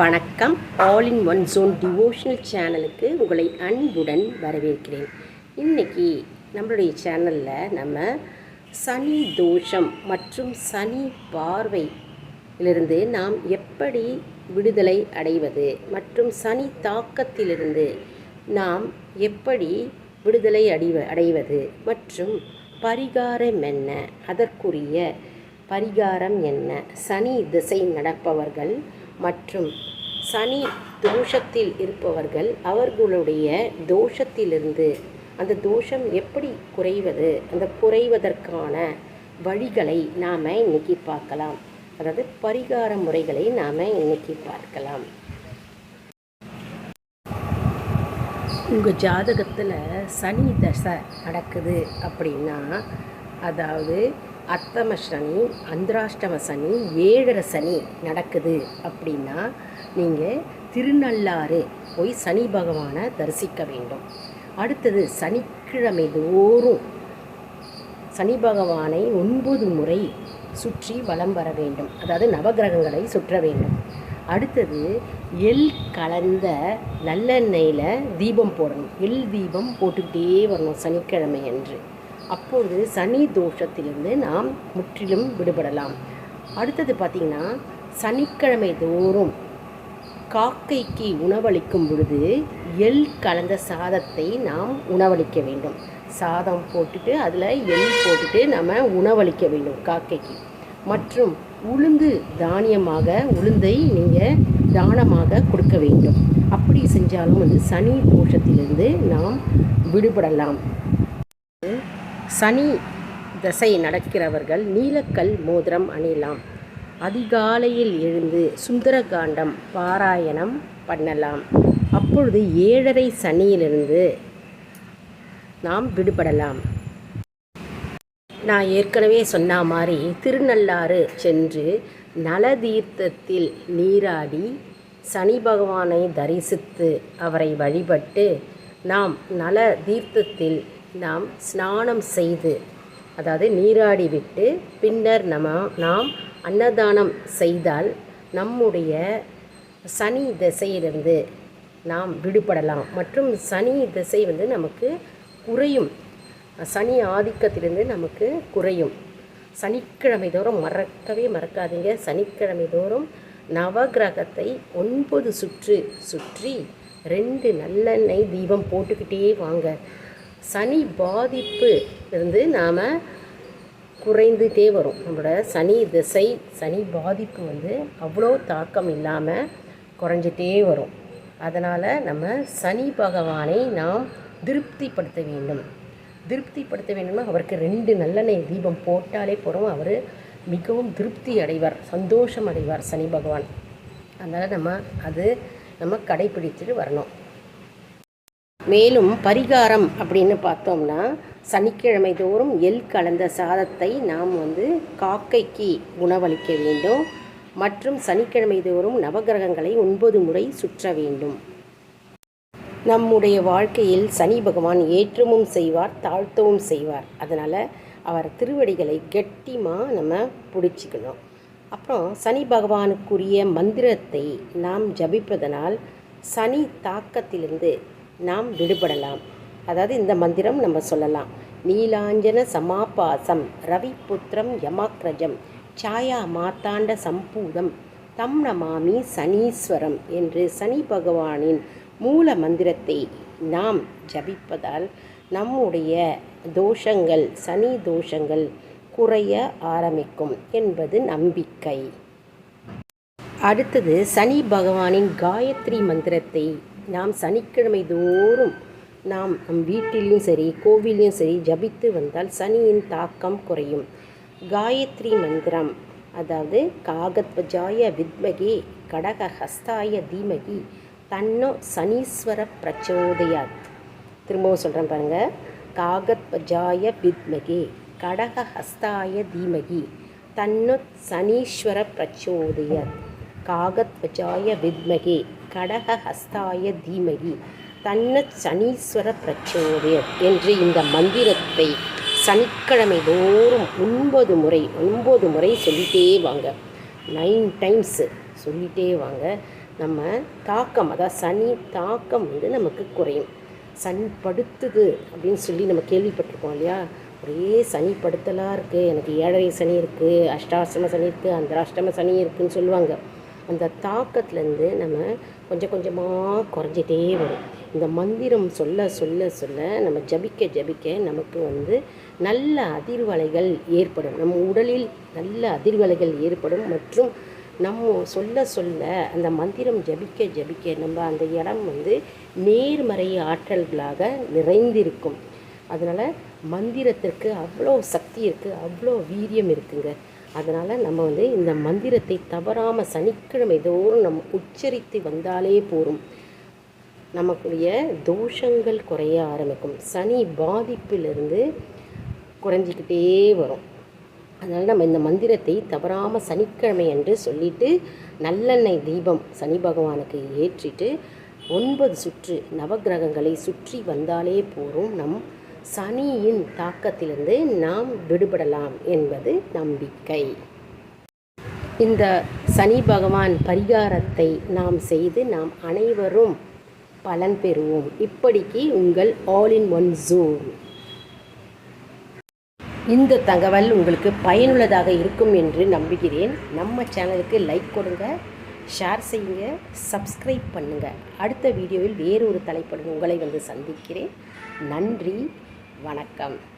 வணக்கம். All in one zone devotional சேனலுக்கு உங்களை அன்புடன் வரவேற்கிறேன். இன்னைக்கு நம்மளுடைய சேனலில் நம்ம சனி தோஷம் மற்றும் சனி பார்வையிலிருந்து நாம் எப்படி விடுதலை அடைவது மற்றும் சனி தாக்கத்திலிருந்து நாம் எப்படி விடுதலை அடைவ அடைவது மற்றும் பரிகாரம் என்ன? அதற்குரிய பரிகாரம் என்ன? சனி திசை நடப்பவர்கள் மற்றும் சனி தோஷத்தில் இருப்பவர்கள் அவர்களுடைய தோஷத்திலிருந்து அந்த தோஷம் எப்படி குறைவது அந்த குறைவதற்கான வழிகளை நாம் இன்னைக்கு பார்க்கலாம். அதாவது பரிகார முறைகளை நாம் இன்னைக்கு பார்க்கலாம். உங்கள் ஜாதகத்தில் சனி தசை நடக்குது அப்படின்னா அதாவது அத்தம சனி அந்திராஷ்டம சனி ஏழரை சனி நடக்குது அப்படின்னா நீங்கள் திருநள்ளாறு போய் சனி பகவானை தரிசிக்க வேண்டும். அடுத்தது சனிக்கிழமை தோறும் சனி பகவானை ஒன்பது முறை சுற்றி வலம் வர வேண்டும். அதாவது நவகிரகங்களை சுற்ற வேண்டும். அடுத்தது எள் கலந்த நல்லெண்ணெயில் தீபம் போடணும். எள் தீபம் போட்டுக்கிட்டே வரணும் சனிக்கிழமை அன்று. அப்பொழுது சனி தோஷத்திலிருந்து நாம் முற்றிலும் விடுபடலாம். அடுத்தது பார்த்திங்கன்னா சனிக்கிழமை தோறும் காக்கைக்கு உணவளிக்கும் பொழுது எள் கலந்த சாதத்தை நாம் உணவளிக்க வேண்டும். சாதம் போட்டுட்டு அதில் எள் போட்டுட்டு நம்ம உணவளிக்க வேண்டும் காக்கைக்கு. மற்றும் உளுந்து தானியமாக உளுந்தை நீங்கள் தானமாக கொடுக்க வேண்டும். அப்படி செஞ்சாலும் வந்து சனி தோஷத்திலிருந்து நாம் விடுபடலாம். சனி தசை நடக்கிறவர்கள் நீலக்கல் மோதிரம் அணியலாம். அதிகாலையில் எழுந்து சுந்தரகாண்டம் பாராயணம் பண்ணலாம். அப்பொழுது ஏழரை சனியிலிருந்து நாம் விடுபடலாம். நான் ஏற்கனவே சொன்ன மாதிரி திருநள்ளாறு சென்று நலதீர்த்தத்தில் நீராடி சனி பகவானை தரிசித்து அவரை வழிபட்டு நாம் நல தீர்த்தத்தில் நாம் ஸ்நானம் செய்து அதாவது நீராடி விட்டு பின்னர் நம்ம நாம் அன்னதானம் செய்தால் நம்முடைய சனி திசையிலிருந்து நாம் விடுபடலாம். மற்றும் சனி திசை வந்து நமக்கு குறையும். சனி ஆதிக்கத்திலிருந்து நமக்கு குறையும். சனிக்கிழமை தோறும் மறக்கவே மறக்காதீங்க. சனிக்கிழமை தோறும் நவகிரகத்தை ஒன்பது சுற்று சுற்றி ரெண்டு நல்லெண்ணெய் தீபம் போட்டுக்கிட்டே வாங்க. சனி பாதிப்பு இருந்து நாம் குறைந்துட்டே வரும். நம்மளோட சனி திசை சனி பாதிப்பு வந்து அவ்வளோ தாக்கம் இல்லாமல் குறைஞ்சிட்டே வரும். அதனால் நம்ம சனி பகவானை நாம் திருப்திப்படுத்த வேண்டும். திருப்திப்படுத்த வேண்டும்னா அவருக்கு ரெண்டு நல்லெண்ணெய் தீபம் போட்டாலே போகிறோம் அவர் மிகவும் திருப்தி அடைவார் சந்தோஷம் அடைவார் சனி பகவான். அதனால் நம்ம அது நம்ம கடைப்பிடிச்சிட்டு வரணும். மேலும் பரிகாரம் அப்படின்னு பார்த்தோம்னா சனிக்கிழமை தோறும் எள் கலந்த சாதத்தை நாம் வந்து காக்கைக்கு உணவளிக்க வேண்டும். மற்றும் சனிக்கிழமை தோறும் நவகிரகங்களை ஒன்பது முறை சுற்ற வேண்டும். நம்முடைய வாழ்க்கையில் சனி பகவான் ஏற்றமும் செய்வார் தாழ்த்தவும் செய்வார். அதனால் அவர் திருவடிகளை கெட்டிமாக நம்ம பிடிச்சிக்கணும். அப்புறம் சனி பகவானுக்குரிய மந்திரத்தை நாம் ஜபிப்பதனால் சனி தாக்கத்திலிருந்து நாம் விடுபடலாம். அதாவது இந்த மந்திரம் நம்ம சொல்லலாம். நீலாஞ்சன சமாபாசம் ரவிபுத்திரம் யமாக்ரஜம் சாயா மாத்தாண்ட சம்பூதம் தம் நமாமி சனீஸ்வரம் என்று சனி பகவானின் மூல மந்திரத்தை நாம் ஜபிப்பதால் நம்முடைய தோஷங்கள் சனி தோஷங்கள் குறைய ஆரம்பிக்கும் என்பது நம்பிக்கை. அடுத்தது சனி பகவானின் காயத்ரி மந்திரத்தை நாம் சனிக்கிழமை தோறும் நாம் நம் வீட்டிலையும் சரி கோவிலையும் சரி ஜபித்து வந்தால் சனியின் தாக்கம் குறையும். காயத்ரி மந்திரம் அதாவது காகத்வஜாய கடக கடகஹஸ்தாய தீமகி தன்னோ சனீஸ்வர பிரச்சோதயாத். திரும்பவும் சொல்கிறேன் பாருங்கள் காகத்வஜாய வித்மகி கடகஹஸ்தாய தீமகி தன்னோ சனீஸ்வர பிரச்சோதயாத். காகத்வஜாய வித்மகே கடகஹஸ்தாய தீமகி. தன்ன சனீஸ்வர பிரச்சோதயத் என்று இந்த மந்திரத்தை சனிக்கிழமை தோறும் ஒன்பது முறை ஒன்பது முறை சொல்லிட்டே வாங்க. நைன் டைம்ஸ் சொல்லிட்டே வாங்க. நம்ம தாக்கம் அதாவது சனி தாக்கம் வந்து நமக்கு குறையும். சனி படுத்துது அப்படின்னு சொல்லி நம்ம கேள்விப்பட்டிருக்கோம் இல்லையா? ஒரே சனி படுத்தலாக இருக்குது எனக்கு ஏழரை சனி இருக்குது அஷ்டாஷ்டம சனி இருக்குது அந்தராஷ்டம சனி இருக்குதுன்னு சொல்லுவாங்க. அந்த தாக்கத்துலேருந்து நம்ம கொஞ்சம் கொஞ்சமாக குறைஞ்சிட்டே வரும். இந்த மந்திரம் சொல்ல சொல்ல சொல்ல நம்ம ஜபிக்க ஜபிக்க நமக்கு வந்து நல்ல அதிர்வலைகள் ஏற்படும். நம்ம உடலில் நல்ல அதிர்வலைகள் ஏற்படும் மற்றும் நம்ம சொல்ல சொல்ல அந்த மந்திரம் ஜபிக்க ஜபிக்க நம்ம அந்த இடம் வந்து நேர்மறை ஆற்றல்களாக நிறைந்திருக்கும். அதனால் மந்திரத்திற்கு அவ்வளோ சக்தி இருக்குது அவ்வளோ வீரியம் இருக்குங்க. அதனால் நம்ம வந்து இந்த மந்திரத்தை தவறாமல் சனிக்கிழமை தோறும் நம்ம உச்சரித்து வந்தாலே போகும் நமக்குடைய தோஷங்கள் குறைய ஆரம்பிக்கும். சனி பாதிப்பிலிருந்து குறைஞ்சிக்கிட்டே வரும். அதனால் நம்ம இந்த மந்திரத்தை தவறாமல் சனிக்கிழமை என்று சொல்லிவிட்டு நல்லெண்ணெய் தீபம் சனி பகவானுக்கு ஏற்றிட்டு ஒன்பது சுற்று நவகிரகங்களை சுற்றி வந்தாலே போகும் நம் சனியின் தாக்கத்திலிருந்து நாம் விடுபடலாம் என்பது நம்பிக்கை. இந்த சனி பகவான் பரிகாரத்தை நாம் செய்து நாம் அனைவரும் பலன் பெறுவோம். இப்படிக்கு உங்கள் ஆல் இன் ஒன் ஜூம் இந்த தகவல் உங்களுக்கு பயனுள்ளதாக இருக்கும் என்று நம்புகிறேன். நம்ம சேனலுக்கு லைக் கொடுங்க ஷேர் செய்யுங்க சப்ஸ்கிரைப் பண்ணுங்கள் அடுத்த வீடியோவில் வேறு ஒரு தலைப்புடன் உங்களை வந்து சந்திக்கிறேன். நன்றி. வணக்கம்.